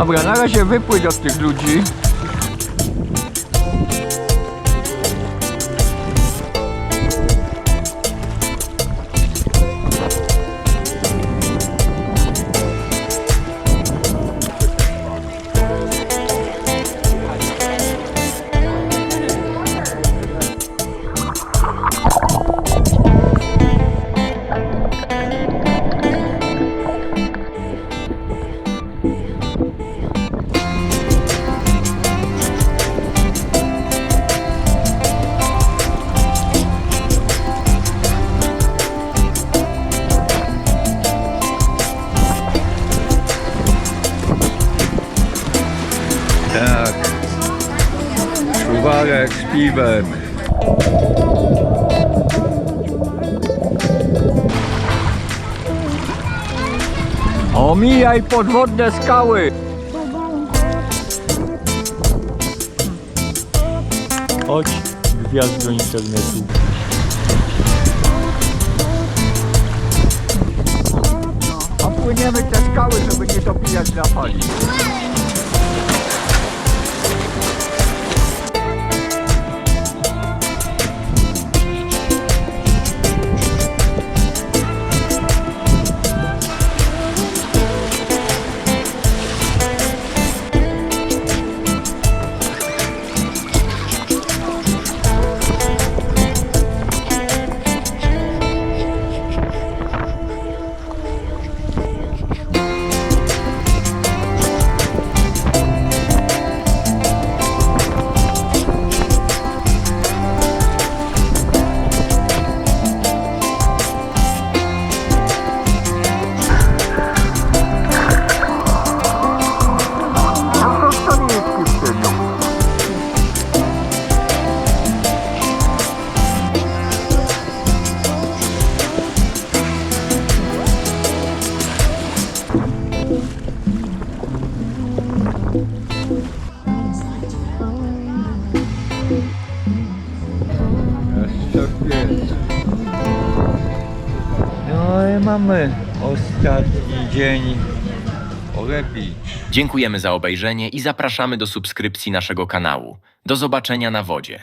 Dobra, na razie wypłyć od tych ludzi. Szuwarek z piwem. Omijaj podwodne skały. Chodź, gwiazd do internetu. A płyniemy te skały, żeby nie dopijać na fali. No mamy ostatni dzień. Dziękujemy za obejrzenie i zapraszamy do subskrypcji naszego kanału. Do zobaczenia na wodzie.